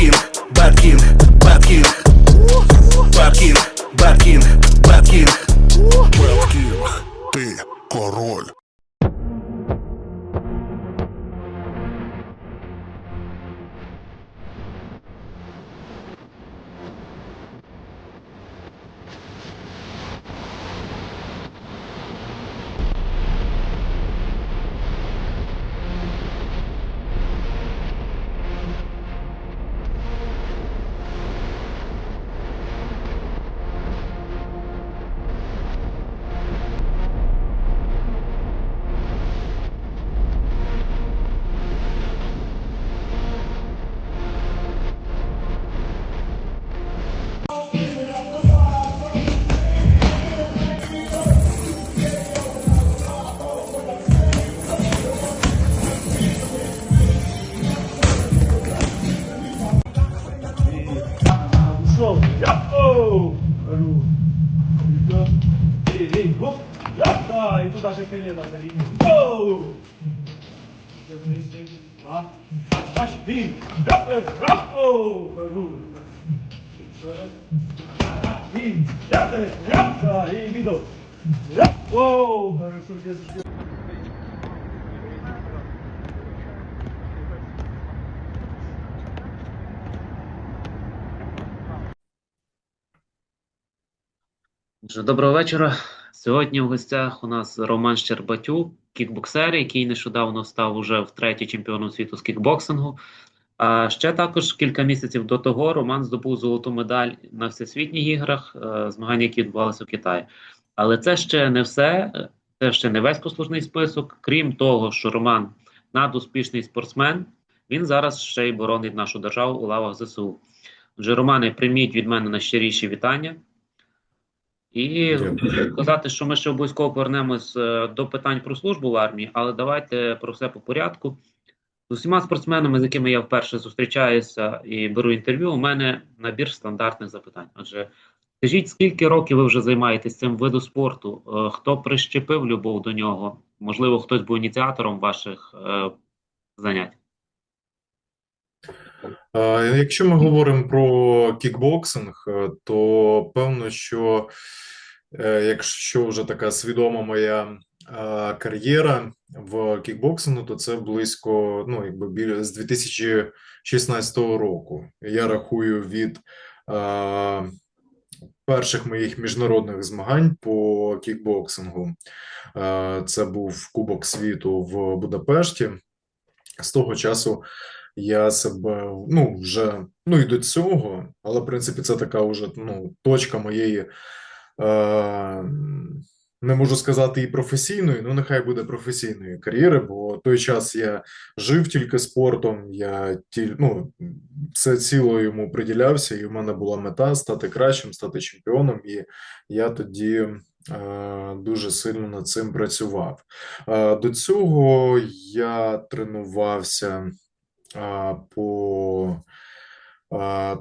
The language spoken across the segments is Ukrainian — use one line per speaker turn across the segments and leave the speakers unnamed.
King, Bad
King Доброго вечора. Сьогодні в гостях у нас Роман Щербатюк, кікбоксер, який нещодавно став уже втретє чемпіоном світу з кікбоксингу. А ще також кілька місяців до того Роман здобув золоту медаль на всесвітніх іграх, е, змагання, які відбувалися в Китаї. Але це ще не все, це ще не весь послужний список. Крім того, що Роман надуспішний спортсмен, він зараз ще й боронить нашу державу у лавах ЗСУ. Отже, Романе, прийміть від мене найщиріші вітання. І сказати, що ми ще обов'язково повернемось е, до питань про службу в армії, але давайте про все по порядку. З усіма спортсменами, з якими я вперше зустрічаюся і беру інтерв'ю, у мене набір стандартних запитань. Отже, скажіть, скільки років ви вже займаєтесь цим видом спорту? Е, Хто прищепив любов до нього? Можливо, хтось був ініціатором ваших е, занять?
Е, Якщо ми говоримо про кікбоксинг, то певно, що якщо вже така свідома моя кар'єра в кікбоксингу, то це близько, ну, якби біля з 2016 року. Я рахую від перших моїх міжнародних змагань по кікбоксингу. Е, Це був Кубок світу в Будапешті. З того часу я себе ну вже ну і до цього, але в принципі це така вже ну точка моєї. Е, не можу сказати і професійної, ну нехай буде професійної кар'єри, бо той час я жив тільки спортом, я ті, ну, все ціло йому приділявся, і в мене була мета стати кращим, стати чемпіоном, і я тоді е, дуже сильно над цим працював. Е, до цього я тренувався а, по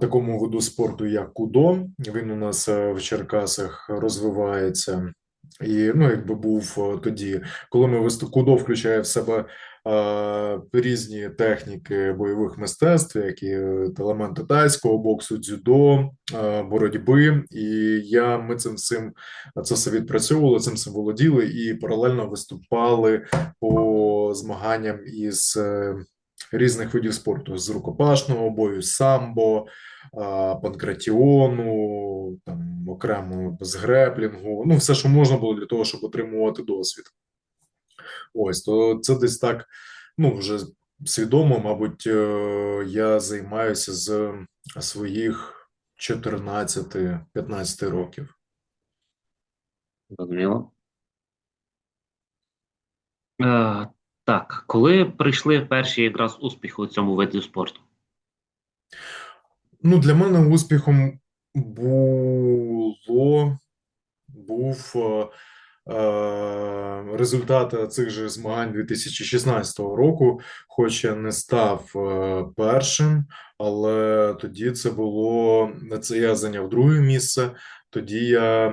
такому виду спорту, як кудо. Він у нас е, в Черкасах розвивається. І ну, якби був е, тоді, коли ми виступ кудо включає в себе е, різні техніки бойових мистецтв, як і е, елементи тайського боксу, дзюдо, е, боротьби. І я ми цим всім це все відпрацьовували, цим всім володіли і паралельно виступали по змаганням із. е, різних видів спорту з рукопашного бою, самбо, панкратіону, там окремо з греплінгу, ну все, що можна було для того, щоб отримувати досвід. Ось то це десь так, ну вже свідомо, мабуть, е, я займаюся з своїх 14-15 років.
Зрозуміло. Так, коли прийшли перші якраз успіхи у цьому виді спорту?
Ну, для мене успіхом було був е, е, результат цих же змагань 2016 року, хоч я не став е, першим, але тоді це було це я зайняв друге місце. Тоді я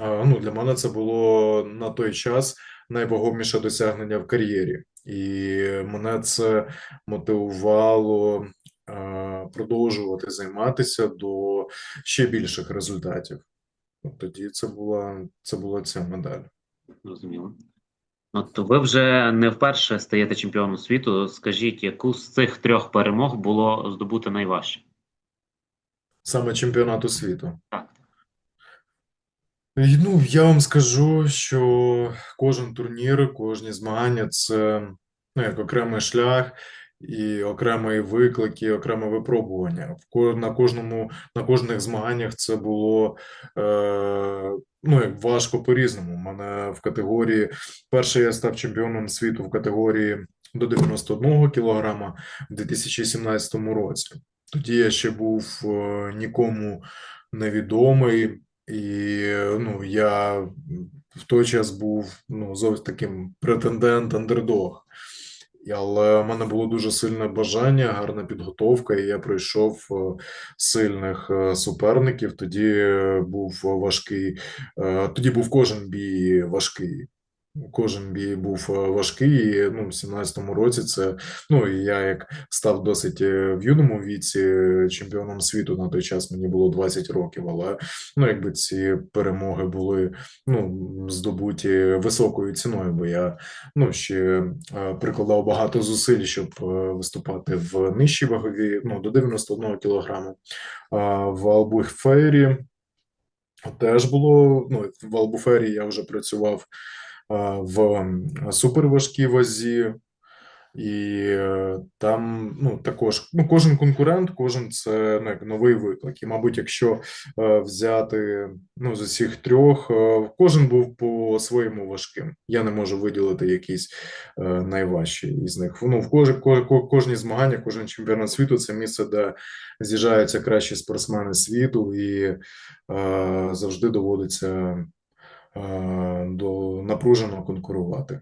е, ну для мене це було на той час найвагоміше досягнення в кар'єрі, і мене це мотивувало. е, продовжувати займатися до ще більших результатів. Тоді це була, це була ця медаль.
Зрозуміло. От ви вже не вперше стаєте чемпіоном світу. Скажіть, яку з цих трьох перемог було здобути найважче?
Саме чемпіонату світу.
Так.
Ну, я вам скажу, що кожен турнір, кожні змагання це ну, як окремий шлях і окремі виклики, окреме випробування. На кожному, на кожних змаганнях це було е, ну, як важко по-різному. У мене в категорії перший я став чемпіоном світу в категорії до 91 кілограма в 2017 році. Тоді я ще був е, нікому невідомий. І ну, я в той час був ну, зовсім таким претендент, андердог. Але в мене було дуже сильне бажання, гарна підготовка, і я пройшов сильних суперників. Тоді був важкий, е, тоді був кожен бій важкий. Кожен бій був е, важкий. І, ну, в 17-му році це ну і я як став досить е, в юному віці е, чемпіоном світу на той час мені було 20 років, але ну якби ці перемоги були ну здобуті високою ціною, бо я ну ще прикладав багато зусиль, щоб виступати в нижчій ваговій, ну до 91 кілограму. А в Албуфері теж було. Ну в Албуфері я вже працював в суперважкій вазі. І е, там ну також ну кожен конкурент, кожен це ну, як новий виклик. І, мабуть, якщо е, взяти ну з усіх трьох, е, кожен був по-своєму важким. Я не можу виділити якийсь е, найважчий із них. Ну в кож, ко, ко- кожні змагання, кожен чемпіонат світу це місце, де з'їжджаються кращі спортсмени світу, і е, завжди доводиться е, до напружено конкурувати.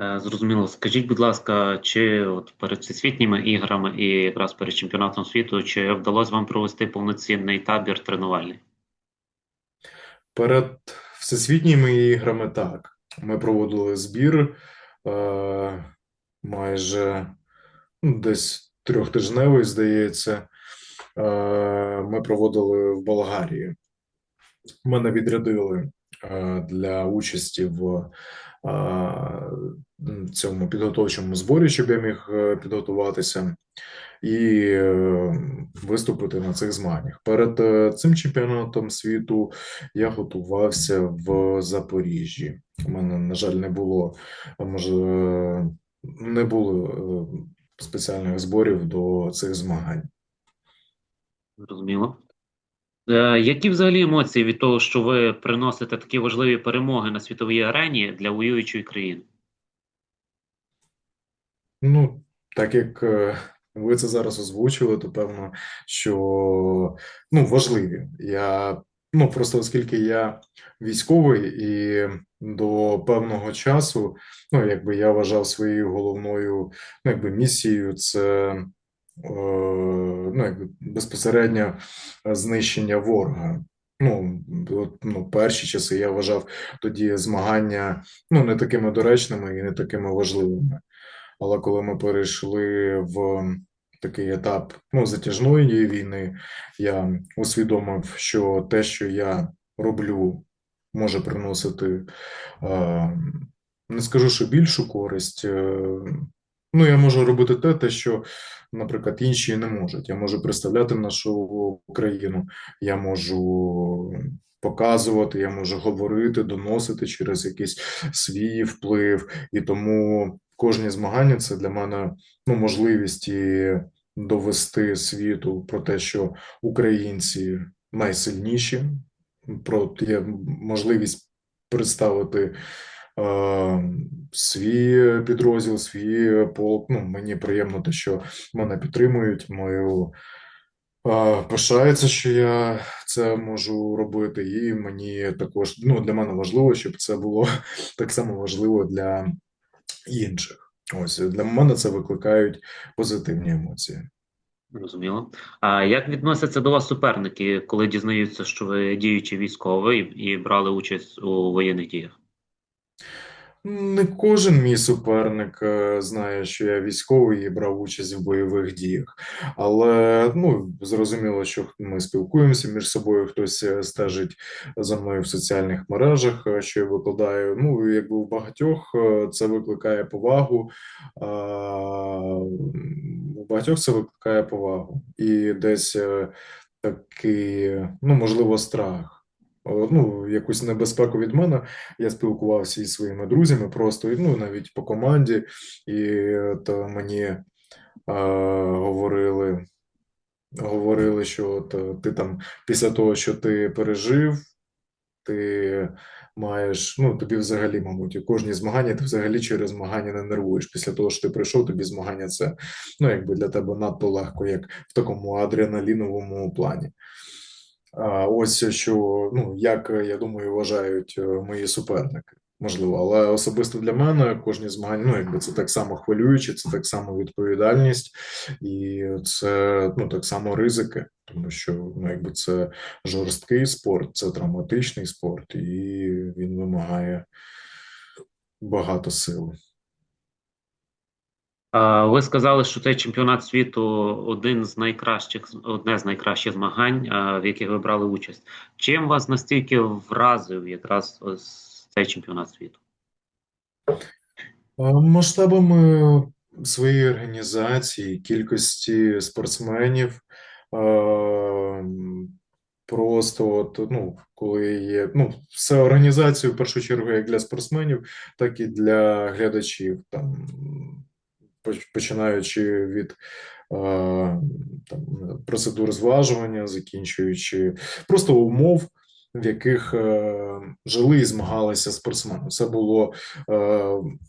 Е, Зрозуміло. Скажіть, будь ласка, чи от перед всесвітніми іграми і якраз перед чемпіонатом світу, чи вдалося вам провести повноцінний табір тренувальний?
Перед всесвітніми іграми так. Ми проводили збір е, майже ну, десь трьохтижневий, здається. Е, ми проводили в Болгарії. Мене відрядили е, для участі в е, цьому підготовчому зборі, щоб я міг е, підготуватися і виступити на цих змаганнях. Перед цим чемпіонатом світу я готувався в Запоріжжі. У мене, на жаль, не було, може, не було спеціальних зборів до цих змагань.
Зрозуміло. Е, Які взагалі емоції від того, що ви приносите такі важливі перемоги на світовій арені для воюючої країни?
Ну, так як е, ви це зараз озвучили, то певно, що ну, важливі. Я ну просто оскільки я військовий і до певного часу, ну якби я вважав своєю головною ну, якби місією це ну, безпосередньо знищення ворога. Ну, ну, перші часи я вважав тоді змагання ну, не такими доречними і не такими важливими. Але коли ми перейшли в такий етап ну, затяжної війни, я усвідомив, що те, що я роблю, може приносити, е, не скажу, що більшу користь. Ну, я можу робити те, те, що, наприклад, інші не можуть. Я можу представляти нашу країну, я можу показувати, я можу говорити, доносити через якийсь свій вплив, і тому кожні змагання це для мене ну, можливість довести світу про те, що українці найсильніші, про є можливість представити свій підрозділ, свій полк. Ну, мені приємно те, що мене підтримують, мою е, пишається, що я це можу робити, і мені також ну, для мене важливо, щоб це було так само важливо для інших. Ось для мене це викликають позитивні емоції.
Зрозуміло. А як відносяться до вас суперники, коли дізнаються, що ви діючий військовий і брали участь у воєнних діях?
Не кожен мій суперник е, знає, що я військовий і брав участь в бойових діях. Але ну, зрозуміло, що ми спілкуємося між собою, хтось е, стежить за мною в соціальних мережах, е, що я викладаю. Ну, якби у багатьох це викликає повагу. У багатьох це викликає повагу. І десь такий, ну, можливо, страх. Ну, якусь небезпеку від мене я спілкувався із своїми друзями просто, ну, навіть по команді, і е, мені е, говорили, говорили, що от, ти там після того, що ти пережив, ти маєш, ну, тобі взагалі, мабуть, у кожні змагання ти взагалі через змагання не нервуєш. Після того, що ти прийшов, тобі змагання це, ну, якби для тебе надто легко, як в такому адреналіновому плані. Ось що, ну, як я думаю, вважають е, мої суперники. Можливо, але особисто для мене кожні змагання, ну, якби це так само хвилююче, це так само відповідальність, і це ну, так само ризики, тому що ну, якби це жорсткий спорт, це травматичний спорт, і він вимагає багато сил.
Ви сказали, що цей чемпіонат світу один з найкращих, одне з найкращих змагань, в яких ви брали участь. Чим вас настільки вразив якраз ось цей чемпіонат світу?
Масштабами своєї організації, кількості спортсменів, просто от, ну, коли є, ну, все організацію в першу чергу як для спортсменів, так і для глядачів, там, починаючи від там, процедур зважування, закінчуючи просто умов, в яких е, жили і змагалися спортсмени. все було е,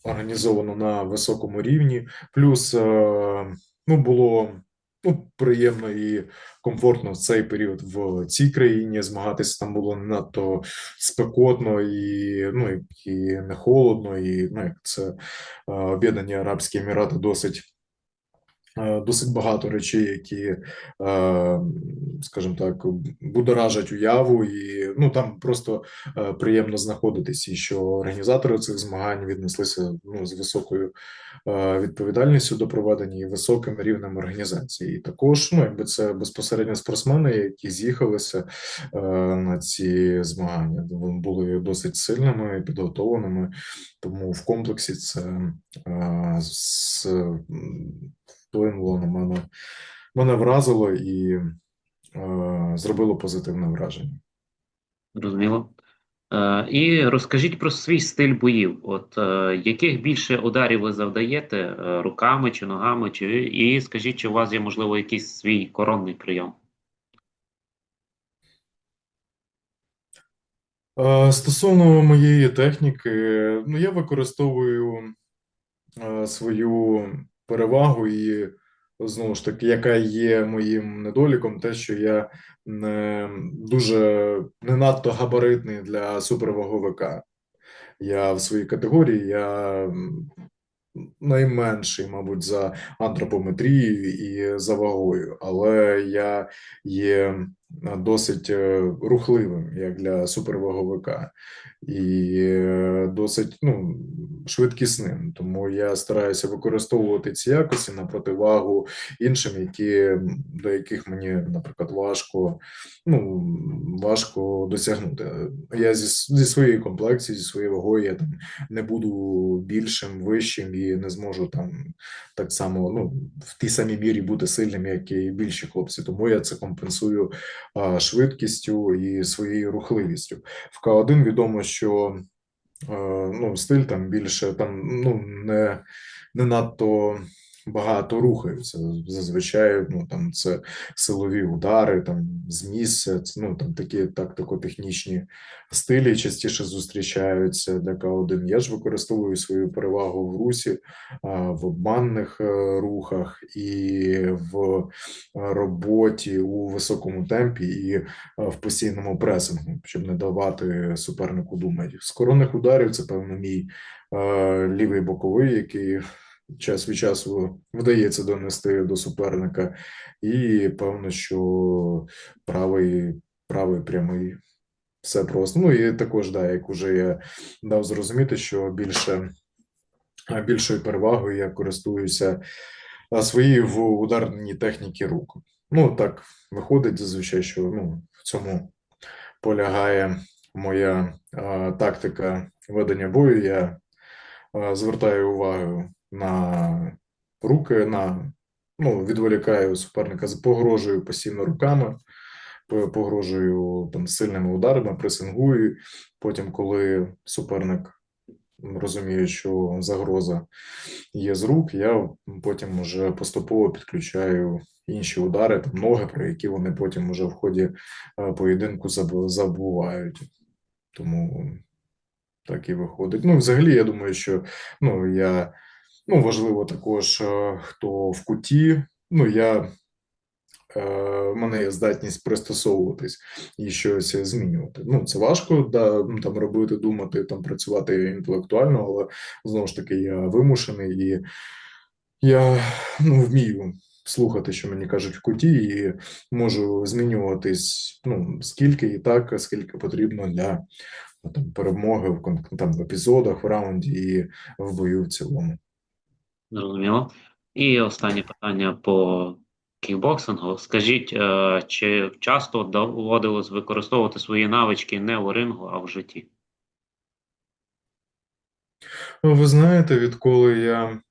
організовано на високому рівні. Плюс е, ну, було ну, приємно і комфортно в цей період в цій країні змагатися. Там було надто спекотно і, ну, і не холодно, і ну, як це е, Об'єднані Арабські Емірати досить. Е, Досить багато речей, які, е, скажімо так, будоражать уяву, і ну там просто е, приємно знаходитись, і що організатори цих змагань віднеслися ну, з високою відповідальністю до проведення і високим рівнем організації. І також, ну якби це безпосередньо спортсмени, які з'їхалися на ці змагання, вони були досить сильними, підготовленими, тому в комплексі це з, вплинуло на мене, мене вразило і е, зробило позитивне враження.
Зрозуміло. Е, і розкажіть про свій стиль боїв. От е, яких більше ударів ви завдаєте е, руками чи ногами, чи і скажіть, чи у вас є можливо якийсь свій коронний прийом?
Е, Стосовно моєї техніки, ну я використовую е, свою перевагу і знову ж таки, яка є моїм недоліком, те, що я не дуже не надто габаритний для суперваговика. Я в своїй категорії я найменший, мабуть, за антропометрією і за вагою, але я є досить е, рухливим як для суперваговика і е, досить ну, швидкісним. Тому я стараюся використовувати ці якості на противагу іншим, які, до яких мені, наприклад, важко, ну, важко досягнути. Я зі, зі своєї комплекції, зі своєю вагою, я там не буду більшим, вищим і не зможу там так само ну, в тій самій мірі бути сильним, як і більші хлопці. Тому я це компенсую швидкістю і своєю рухливістю. В К1 відомо, що ну, стиль там більше там ну, не, не надто багато рухаються. Зазвичай ну, там це силові удари там, з місця, ну, там такі тактико-технічні стилі частіше зустрічаються для К1. Я ж використовую свою перевагу в русі, в обманних е, рухах і в роботі у високому темпі і е, в постійному пресингу, щоб не давати супернику думати. З коронних ударів це певно мій е, лівий боковий, який час від часу вдається донести до суперника, і певно, що правий, правий прямий все просто. Ну і також, да, як уже я дав зрозуміти, що більше, більшою перевагою я користуюся своєю в ударній техніці рук. Ну, так виходить зазвичай, що ну, в цьому полягає моя а, тактика ведення бою. Я а, звертаю увагу на руки, на ну, відволікаю суперника, погрожую постійно руками, погрожую там сильними ударами, пресингую. Потім, коли суперник розуміє, що загроза є з рук, я потім вже поступово підключаю інші удари, там ноги, про які вони потім уже в ході е, поєдинку забувають. Тому так і виходить. Ну, взагалі, я думаю, що ну, я, ну, важливо також, е, хто в куті. Ну, я, е, в мене є здатність пристосовуватись і щось змінювати. Ну, це важко да, там робити, думати, там працювати інтелектуально, але знову ж таки, я вимушений і я ну, вмію слухати, що мені кажуть в куті, і можу змінюватись ну, скільки і так, скільки потрібно для ну, там, перемоги в, там, в епізодах, в раунді і в бою в цілому.
Зрозуміло. І останнє питання по кікбоксингу. Скажіть, е, чи часто доводилось використовувати свої навички не у рингу, а в житті?
Ну, Ви знаєте, відколи я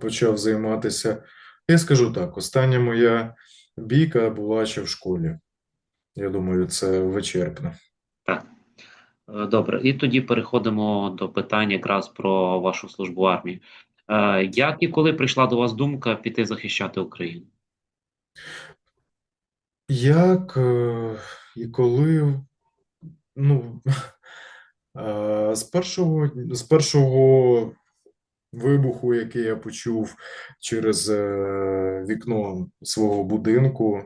почав займатися, я скажу так, остання моя бійка була ще в школі. Я думаю, це вичерпно.
Так. Е, Добре, і тоді переходимо до питання якраз про вашу службу армії. Е, Як і коли прийшла до вас думка піти захищати Україну?
Як е, і коли, ну, е, з першого, з першого вибуху, який я почув через вікно свого будинку,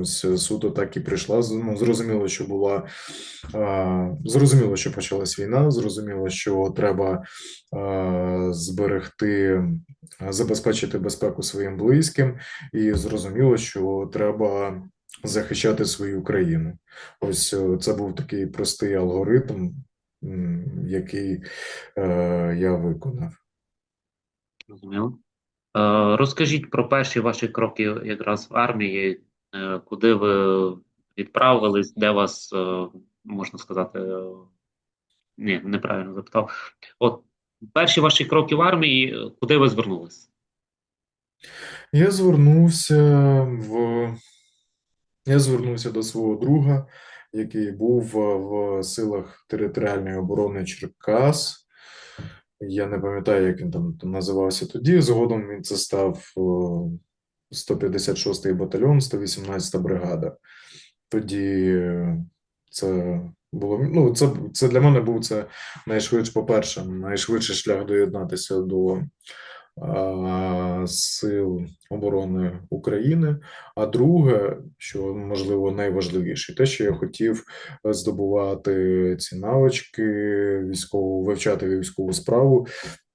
ось суто так і прийшла. Ну, зрозуміло, що була, е, зрозуміло, що почалась війна, зрозуміло, що треба е, зберегти, забезпечити безпеку своїм близьким, і зрозуміло, що треба захищати свою країну. Ось е, це був такий простий алгоритм, який е, я виконав.
Зрозуміло. Е, Розкажіть про перші ваші кроки якраз в армії, куди ви відправились, де вас, е, можна сказати, е, ні, неправильно запитав. От перші ваші кроки в армії, е, куди ви звернулись?
Я звернувся в я звернувся до свого друга, який був в силах територіальної оборони Черкас. Я не пам'ятаю, як він там, називався тоді. Згодом він це став 156-й батальйон, 118-та бригада. Тоді е, це було ну, це, це для мене був це найшвидше, по-перше, найшвидший шлях доєднатися до а, сил оборони України. А друге, що можливо найважливіше, те, що я хотів здобувати ці навички, військову, вивчати військову справу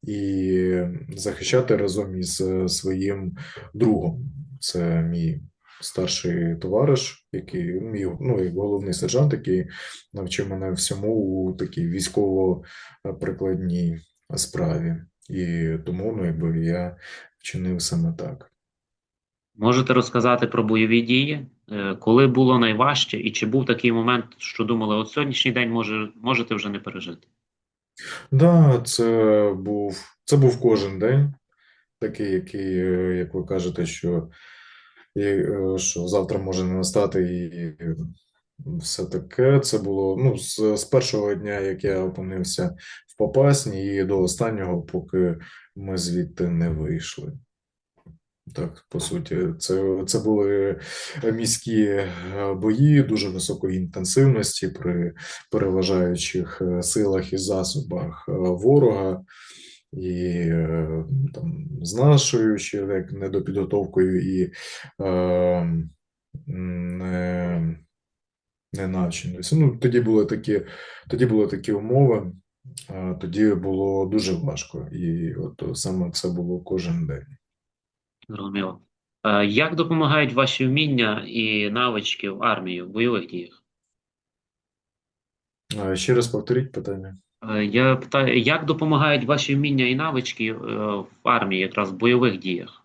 і захищати разом із е, своїм другом. Це мій старший товариш, який мій ну, головний сержант, який навчив мене всьому у такій військово-прикладній справі. І тому ну, якби я вчинив саме так.
Можете розказати про бойові дії? Е, Коли було найважче, і чи був такий момент, що думали, от сьогоднішній день може, можете вже не пережити?
Да, це був, це був кожен день, такий, який, е, як ви кажете, що, е, що завтра може не настати, і все таке. Це було ну, з, з першого дня, як я опинився в Попасні, і до останнього, поки ми звідти не вийшли. Так, по суті, це, це були міські е, бої дуже високої інтенсивності при переважаючих е, силах і засобах е, ворога, і е, там, з нашою ще недопідготовкою і е, не, не навченістю. Ну, тоді були такі, тоді були такі умови, е, тоді було дуже важко, і от саме це було кожен день.
Зрозуміло. Е, Як допомагають ваші вміння і навички в армії в бойових діях?
Е, Ще раз повторіть питання.
Е, Я питаю, як допомагають ваші вміння і навички в армії, якраз в бойових діях?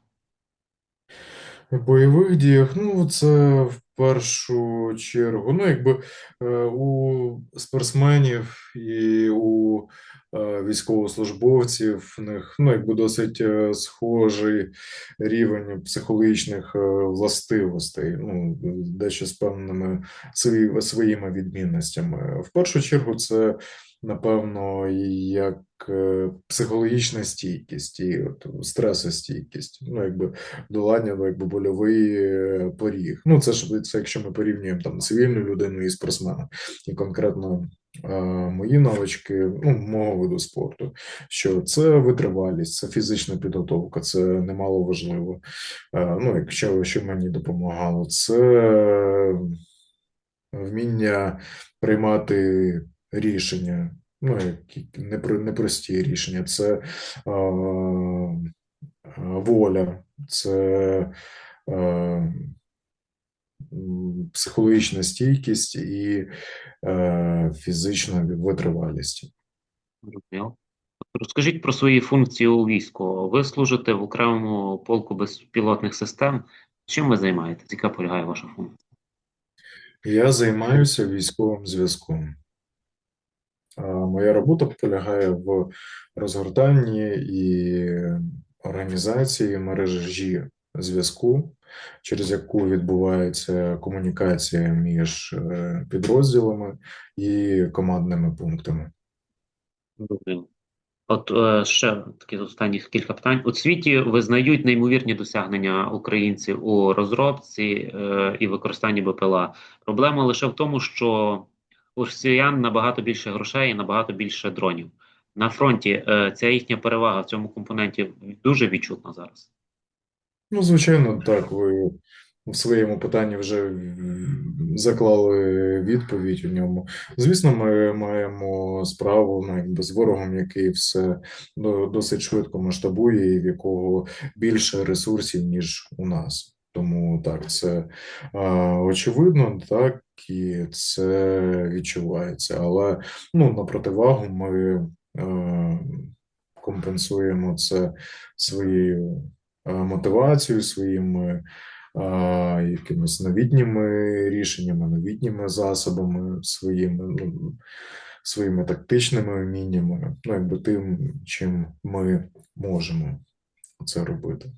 В бойових діях, ну, це в першу чергу, ну, якби у спортсменів і у військовослужбовців в них, ну, якби досить е, схожий рівень психологічних е, властивостей, ну, дещо з певними своїми відмінностями. В першу чергу, це, напевно, як е, психологічна стійкість і от, стресостійкість, ну, якби долання, ну, якби больовий е, поріг. Ну, це ж це якщо ми порівнюємо там цивільну людину і спортсмена, і конкретно е, мої навички, ну, мого виду спорту, що це витривалість, це фізична підготовка, це немало важливо. Е, ну, якщо що мені допомагало, це вміння приймати рішення. Ну, які непро- непрості рішення, це е, е, воля, це е, психологічна стійкість і е, фізична витривалість.
Розкажіть про свої функції у війську. Ви служите в окремому полку безпілотних систем. Чим ви займаєтесь? Яка полягає ваша функція?
Я займаюся військовим зв'язком. Моя робота полягає в розгортанні і організації мережі зв'язку, через яку відбувається комунікація між е, підрозділами і командними пунктами.
Зрозуміло. От е, ще такі останніх кілька питань. У світі визнають неймовірні досягнення українців у розробці е, і використанні БПЛА. Проблема лише в тому, що у росіян набагато більше грошей і набагато більше дронів. На фронті ця їхня перевага в цьому компоненті дуже відчутна зараз.
Ну, звичайно, так, ви в своєму питанні вже заклали відповідь у ньому. Звісно, ми маємо справу ну, якби з ворогом, який все досить швидко масштабує і в якого більше ресурсів, ніж у нас. Тому так, це а, очевидно, так, і це відчувається. Але ну, на противагу ми е, компенсуємо це своєю е, мотивацією, своїми е, якимись новітніми рішеннями, новітніми засобами, своїми, ну, своїми тактичними вміннями, ну, якби тим, чим ми можемо це робити.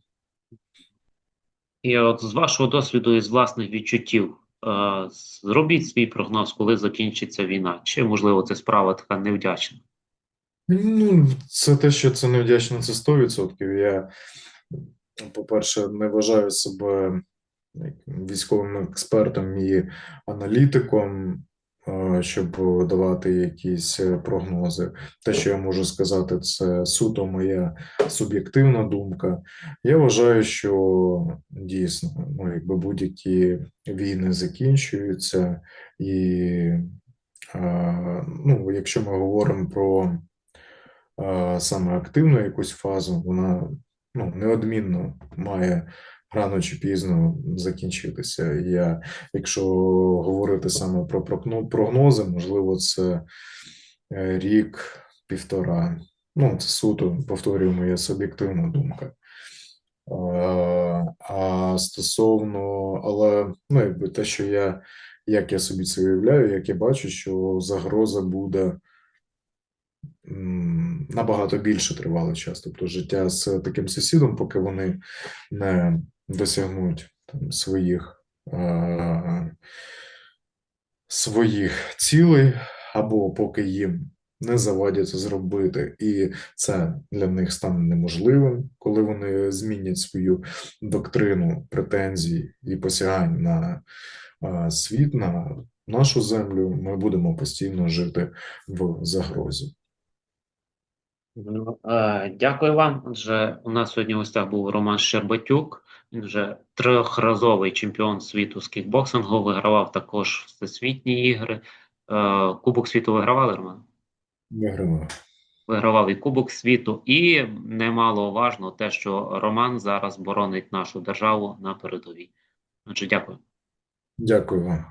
І от з вашого досвіду і з власних відчуттів, е, зробіть свій прогноз, коли закінчиться війна. Чи можливо це справа така невдячна?
Ну, це те, що це невдячно, це 100%. Я, по-перше, не вважаю себе військовим експертом і аналітиком, е, щоб давати якісь е, прогнози. Те, що я можу сказати, це суто моя суб'єктивна думка. Я вважаю, що дійсно, ну, якби будь-які війни закінчуються, і е, ну, якщо ми говоримо про саме активну якусь фазу, вона ну, неодмінно має рано чи пізно закінчитися. Я, якщо говорити саме про прогнози, можливо, це е, рік, півтора. Ну, це суто, повторюю, моя суб'єктивна думка. А, а стосовно, але ну, якби те, що я, як я собі це уявляю, як я бачу, що загроза буде набагато більше тривалий час. Тобто життя з таким сусідом, поки вони не досягнуть там, своїх, е, своїх цілей, або поки їм не завадять зробити, і це для них стане неможливим, коли вони змінять свою доктрину претензій і посягань на е, світ, на нашу землю, ми будемо постійно жити в загрозі.
Ну, е, Дякую вам. Отже, у нас сьогодні в гостях був Роман Щербатюк. Він вже трьохразовий чемпіон світу з кікбоксингу, вигравав також всесвітні ігри. Е, Кубок світу вигравали, Роман?
Вигравав.
Вигравав і Кубок світу, і немало важно те, що Роман зараз боронить нашу державу на передовій. Отже, дякую.
Дякую вам.